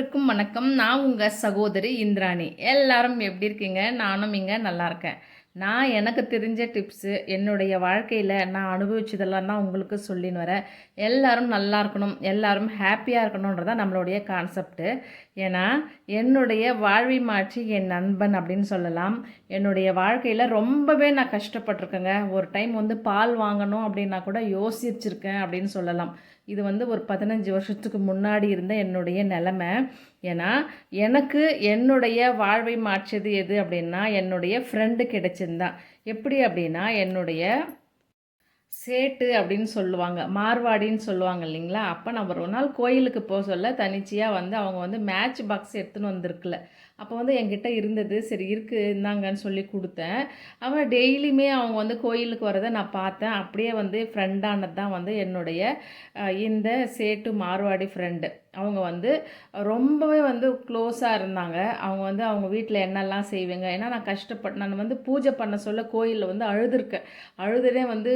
அனைவருக்கும் வணக்கம். நான் உங்கள் சகோதரி இந்திராணி. எல்லாரும் எப்படி இருக்கீங்க? நானும் இங்கே நல்லா இருக்கேன். நான் எனக்கு தெரிஞ்ச டிப்ஸு என்னுடைய வாழ்க்கையில் நான் அனுபவிச்சதெல்லாம் தான் உங்களுக்கு சொல்லின்னு வரேன். எல்லோரும் நல்லா இருக்கணும் எல்லோரும் ஹாப்பியாக இருக்கணுன்றதான் நம்மளுடைய கான்செப்ட்டு ஏன்னா என்னுடைய வாழ்வி மாற்றி என் நண்பன் அப்படின்னு சொல்லலாம். என்னுடைய வாழ்க்கையில் ரொம்பவே நான் கஷ்டப்பட்டிருக்கேங்க. ஒரு டைம் வந்து பால் வாங்கணும் அப்படின்னா கூட யோசிச்சிருக்கேன் அப்படின்னு சொல்லலாம். இது வந்து ஒரு பதினஞ்சு வருஷத்துக்கு முன்னாடி இருந்த என்னுடைய நிலமை. ஏன்னா எனக்கு என்னுடைய வாழ்வை மாற்றியது எது அப்படின்னா என்னுடைய ஃப்ரெண்டு கிடைச்சிருந்தான் எப்படி அப்படின்னா என்னுடைய சேட்டு அப்படின்னு சொல்லுவாங்க. மார்வாடின்னு சொல்லுவாங்க இல்லைங்களா? அப்போ நம்ம ஒரு நாள் கோயிலுக்கு போக சொல்ல தனிச்சையாக வந்து அவங்க வந்து மேட்ச் பாக்ஸ் எடுத்துன்னு வந்திருக்குல. அப்போ வந்து என்கிட்ட இருந்தது. சரி இருக்குது இருந்தாங்கன்னு சொல்லி கொடுத்தேன். அவன் டெய்லியுமே அவங்க வந்து கோயிலுக்கு வரதை நான் பார்த்தேன். அப்படியே வந்து ஃப்ரெண்டானது தான் வந்து என்னுடைய இந்த சேட்டு மார்வாடி ஃப்ரெண்டு அவங்க வந்து ரொம்பவே வந்து க்ளோஸாக இருந்தாங்க. அவங்க வந்து அவங்க வீட்டில் என்னெல்லாம் செய்வேங்க? ஏன்னா நான் கஷ்டப்பட்டு நான் வந்து பூஜை பண்ண சொல்ல கோயிலில் வந்து அழுதுருக்கேன். அழுதுனே வந்து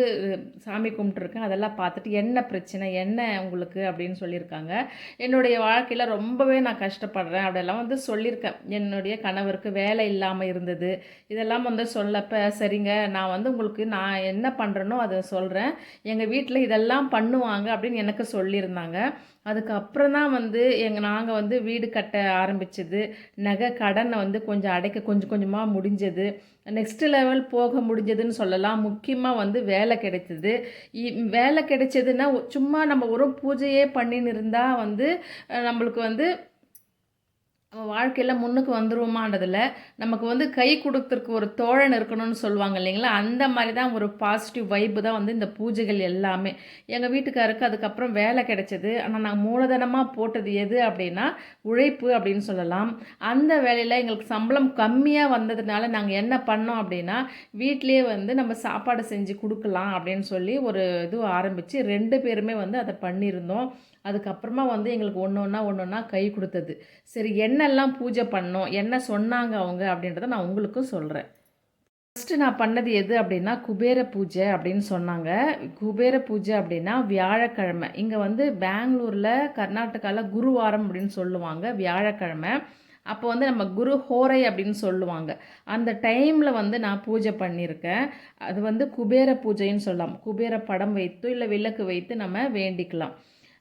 சாமி கும்பிட்டுருக்கேன். அதெல்லாம் பார்த்துட்டு என்ன பிரச்சனை? என்ன உங்களுக்கு? அப்படின்னு சொல்லியிருக்காங்க. என்னுடைய வாழ்க்கையில் ரொம்பவே நான் கஷ்டப்படுறேன். அப்படியெல்லாம் வந்து சொல்லியிருக்கேன். என்னுடைய கணவருக்கு வேலை இல்லாமல் இருந்தது. இதெல்லாம் வந்து சொல்லப்ப சரிங்க நான் வந்து உங்களுக்கு நான் என்ன பண்ணுறேனோ அதை சொல்கிறேன் எங்கள் வீட்டில் இதெல்லாம் பண்ணுவாங்க அப்படின்னு எனக்கு சொல்லியிருந்தாங்க. அதுக்கப்புறம் தான் வந்து எங்கள் நாங்கள் வந்து வீடு கட்ட ஆரம்பிச்சது. நகை கடனை வந்து கொஞ்சம் அடைக்க கொஞ்சம் கொஞ்சமாக முடிஞ்சது. நெக்ஸ்ட் லெவல் போக முடிஞ்சதுன்னு சொல்லலாம். முக்கியமாக வந்து வேலை கிடைச்சது. இ- வேலை கிடைச்சதுன்னா சும்மா நம்ம ஒரு பூஜையே பண்ணின்னு இருந்தால் வந்து நம்மளுக்கு வந்து நம்ம வாழ்க்கையில் முன்னுக்கு வந்துருவோமான்றதில் நமக்கு வந்து கை கொடுக்கறதுக்கு ஒரு தோழன் இருக்கணும்னு சொல்லுவாங்க இல்லைங்களா? அந்த மாதிரி தான் ஒரு பாசிட்டிவ் வைப்பு தான் வந்து இந்த பூஜைகள் எல்லாமே. எங்கள் வீட்டுக்காருக்கு அதுக்கப்புறம் வேலை கிடைச்சது. ஆனால் நாங்கள் மூலதனமாக போட்டது எது அப்படின்னா உழைப்பு அப்படின்னு சொல்லலாம். அந்த வேலையில் எங்களுக்கு சம்பளம் கம்மியாக வந்ததுனால நாங்கள் என்ன பண்ணோம் அப்படின்னா வீட்டிலேயே வந்து நம்ம சாப்பாடு செஞ்சு கொடுக்கலாம் அப்படின்னு சொல்லி ஒரு இது ஆரம்பித்து ரெண்டு பேருமே வந்து அதை பண்ணியிருந்தோம். அதுக்கப்புறமா வந்து எங்களுக்கு ஒன்று ஒன்றா ஒன்று ஒன்றா கை கொடுத்தது. சரி என்னெல்லாம் பூஜை பண்ணோம் என்ன சொன்னாங்க அவங்க அப்படின்றத நான் உங்களுக்கும் சொல்கிறேன் ஃபஸ்ட்டு நான் பண்ணது எது அப்படின்னா குபேர பூஜை அப்படின்னு சொன்னாங்க. குபேர பூஜை அப்படின்னா வியாழக்கிழமை. இங்கே வந்து பெங்களூரில் கர்நாடகாவில் குருவாரம் அப்படின்னு சொல்லுவாங்க வியாழக்கிழமை. அப்போ வந்து நம்ம குரு ஹோரை அப்படின்னு சொல்லுவாங்க. அந்த டைமில் வந்து நான் பூஜை பண்ணியிருக்கேன். அது வந்து குபேர பூஜைன்னு சொல்லலாம். குபேர படம் வைத்து இல்லை விளக்கு வைத்து நம்ம வேண்டிக்கலாம்.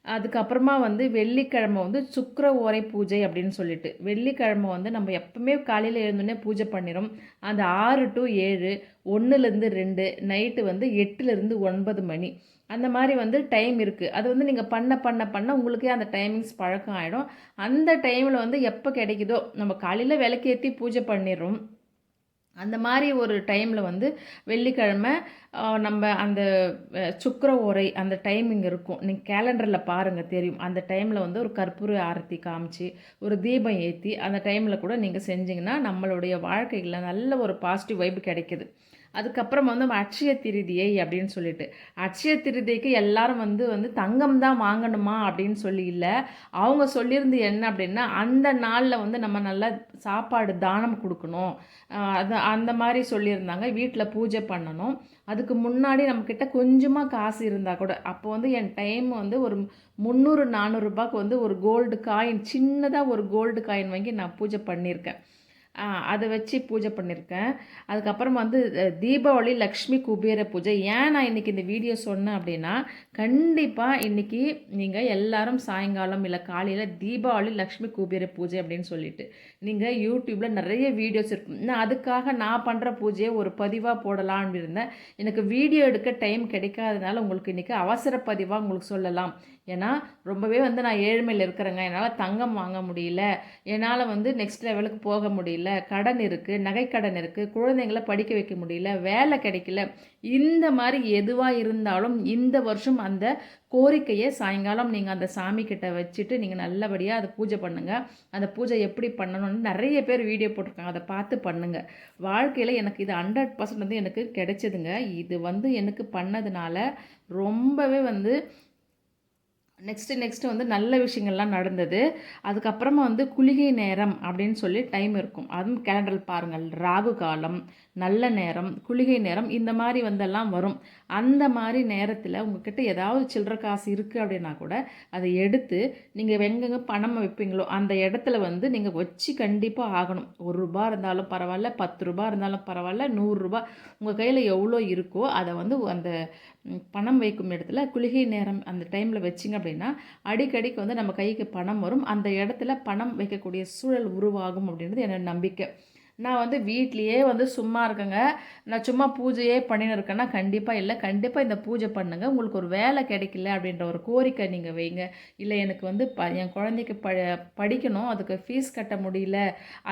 அதுக்கப்புறமா வந்து வெள்ளிக்கிழமை வந்து சுக்கர ஓரை பூஜை அப்படின்னு சொல்லிட்டு. வெள்ளிக்கிழமை வந்து நம்ம எப்பவுமே காலையில் எழுந்தோடனே பூஜை பண்ணிடும் அந்த ஆறு டு ஏழு ஒன்றுலேருந்து ரெண்டு நைட்டு வந்து எட்டுலேருந்து ஒன்பது மணி. அந்த மாதிரி வந்து டைம் இருக்குது அது வந்து நீங்கள் பண்ண பண்ண பண்ண உங்களுக்கே அந்த டைமிங்ஸ் பழக்கம் ஆகிடும் அந்த டைமில் வந்து எப்போ கிடைக்குதோ நம்ம காலையில் விளக்கேற்றி பூஜை பண்ணிடுறோம் அந்த மாதிரி ஒரு டைமில் வந்து வெள்ளிக்கிழமை நம்ம அந்த சுக்கர உரை அந்த டைமிங் இருக்கும். நீங்கள் கேலண்டரில் பாருங்கள் தெரியும். அந்த டைமில் வந்து ஒரு கற்பூர ஆரத்தி காமிச்சு ஒரு தீபம் ஏற்றி அந்த டைமில் கூட நீங்கள் செஞ்சிங்கன்னா நம்மளுடைய வாழ்க்கையில் நல்ல ஒரு பாசிட்டிவ் வைப் கிடைக்கிது. அதுக்கப்புறம் வந்து நம்ம அட்சய திருதியை அப்படின்னு சொல்லிட்டு. அட்சய திருதிக்கு எல்லாரும் வந்து வந்து தங்கம் தான் வாங்கணுமா அப்படின்னு சொல்லி இல்லை. அவங்க சொல்லியிருந்து என்ன அப்படின்னா அந்த நாளில் வந்து நம்ம நல்லா சாப்பாடு தானம் கொடுக்கணும். அது அந்த மாதிரி சொல்லியிருந்தாங்க. வீட்டில் பூஜை பண்ணணும். அதுக்கு முன்னாடி நம்மக்கிட்ட கொஞ்சமாக காசு இருந்தால் கூட அப்போ வந்து என் டைம் வந்து ஒரு முந்நூறு நானூறுரூபாக்கு வந்து ஒரு கோல்டு காயின் சின்னதாக ஒரு கோல்டு காயின் வாங்கி நான் பூஜை பண்ணியிருக்கேன். அதை வச்சு பூஜை பண்ணியிருக்கேன் அதுக்கப்புறம் வந்து தீபாவளி லக்ஷ்மி குபேர பூஜை. ஏன் நான் இன்றைக்கி இந்த வீடியோ சொன்னேன் அப்படின்னா கண்டிப்பாக இன்றைக்கி நீங்கள் எல்லாரும் சாயங்காலம் இல்லை காலையில் தீபாவளி லக்ஷ்மி குபேர பூஜை அப்படின்னு சொல்லிட்டு நீங்கள் யூடியூப்பில் நிறைய வீடியோஸ் இருக்கும். நான் அதுக்காக நான் பண்ணுற பூஜையை ஒரு பதிவாக போடலான்னு இருந்தேன். எனக்கு வீடியோ எடுக்க டைம் கிடைக்காதனால உங்களுக்கு இன்றைக்கி அவசர பதிவாக உங்களுக்கு சொல்லலாம். ஏன்னா ரொம்பவே வந்து நான் ஏழ்மையில் இருக்கிறேங்க. என்னால் தங்கம் வாங்க முடியல. என்னால் வந்து நெக்ஸ்ட் லெவலுக்கு போக முடியல. கடன் இருக்குது நகைக்கடன் இருக்குது குழந்தைங்கள படிக்க வைக்க முடியல வேலை கிடைக்கல. இந்த மாதிரி எதுவாக இருந்தாலும் இந்த வருஷம் அந்த கோரிக்கையை சாயங்காலம் நீங்கள் அந்த சாமி கிட்ட வச்சுட்டு நீங்கள் நல்லபடியாக அதை பூஜை பண்ணுங்கள் அந்த பூஜை எப்படி பண்ணணும்னு நிறைய பேர் வீடியோ போட்டிருக்காங்க. அதை பார்த்து பண்ணுங்கள் வாழ்க்கையில் எனக்கு இது ஹண்ட்ரட் பர்சன்ட் வந்து எனக்கு கிடைச்சதுங்க. இது வந்து எனக்கு பண்ணதுனால ரொம்பவே வந்து நெக்ஸ்ட்டு நெக்ஸ்ட்டு வந்து நல்ல விஷயங்கள்லாம் நடந்தது. அதுக்கப்புறமா வந்து குளிகை நேரம் அப்படின்னு சொல்லி டைம் இருக்கும். அதுவும் கேலண்டர் பாருங்கள். ராகு காலம் நல்ல நேரம் குளிகை நேரம் இந்த மாதிரி வந்தெல்லாம் வரும். அந்த மாதிரி நேரத்தில் உங்ககிட்ட ஏதாவது சில்லற காசு இருக்குது அப்படின்னா கூட அதை எடுத்து நீங்கள் எங்கெங்க பணம் வைப்பீங்களோ அந்த இடத்துல வந்து நீங்கள் வச்சு கண்டிப்பாக ஆகணும். ஒரு ரூபா இருந்தாலும் பரவாயில்ல பத்து ரூபா இருந்தாலும் பரவாயில்ல நூறுரூபா உங்கள் கையில் எவ்வளோ இருக்கோ அதை வந்து அந்த பணம் வைக்கும் இடத்துல குளிகை நேரம் அந்த டைமில் வச்சிங்க அப்படின்னா அடிக்கடிக்கு வந்து நம்ம கைக்கு பணம் வரும். அந்த இடத்துல பணம் வைக்கக்கூடிய சூழல் உருவாகும் அப்படின்றது என்னோட நம்பிக்கை. நான் வந்து வீட்லேயே வந்து சும்மா இருக்கேங்க. நான் சும்மா பூஜையே பண்ணின்னு இருக்கேன்னா கண்டிப்பாக இல்லை. கண்டிப்பாக இந்த பூஜை பண்ணுங்கள் உங்களுக்கு ஒரு வேலை கிடைக்கல அப்படின்ற ஒரு கோரிக்கை நீங்கள் வைங்க. இல்லை எனக்கு வந்து ப என் குழந்தைக்கு ப படிக்கணும். அதுக்கு ஃபீஸ் கட்ட முடியல.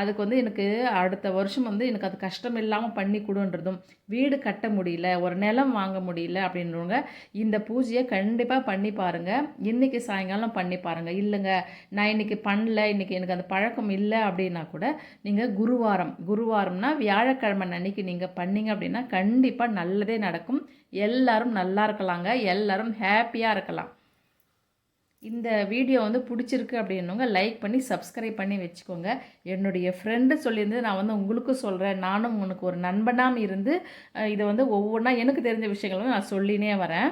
அதுக்கு வந்து எனக்கு அடுத்த வருஷம் வந்து எனக்கு அது கஷ்டம் இல்லாமல் பண்ணி கொடுன்றதும் வீடு கட்ட முடியல. ஒரு நிலம் வாங்க முடியல அப்படின்றவங்க இந்த பூஜையை கண்டிப்பாக பண்ணி பாருங்கள் இன்றைக்கி சாயங்காலம் பண்ணி பாருங்கள் இல்லைங்க நான் இன்றைக்கி பண்ணல. இன்றைக்கி எனக்கு அந்த பழக்கம் இல்லை அப்படின்னா கூட நீங்கள் குருவாரம் குருவாரம்னா வியாழக்கிழமை அன்னைக்கு நீங்கள் பண்ணீங்க அப்படின்னா கண்டிப்பாக நல்லதே நடக்கும். எல்லாரும் நல்லா இருக்கலாங்க. எல்லாரும் ஹாப்பியாக இருக்கலாம். இந்த வீடியோ வந்து பிடிச்சிருக்கு அப்படின்னவங்க லைக் பண்ணி சப்ஸ்கிரைப் பண்ணி வச்சுக்கோங்க. என்னுடைய ஃப்ரெண்டு சொல்லியிருந்து நான் வந்து உங்களுக்கும் சொல்கிறேன் நானும் உனக்கு ஒரு நண்பனாக இருந்து இதை வந்து ஒவ்வொன்றா எனக்கு தெரிஞ்ச விஷயங்களும் நான் சொல்லினே வரேன்.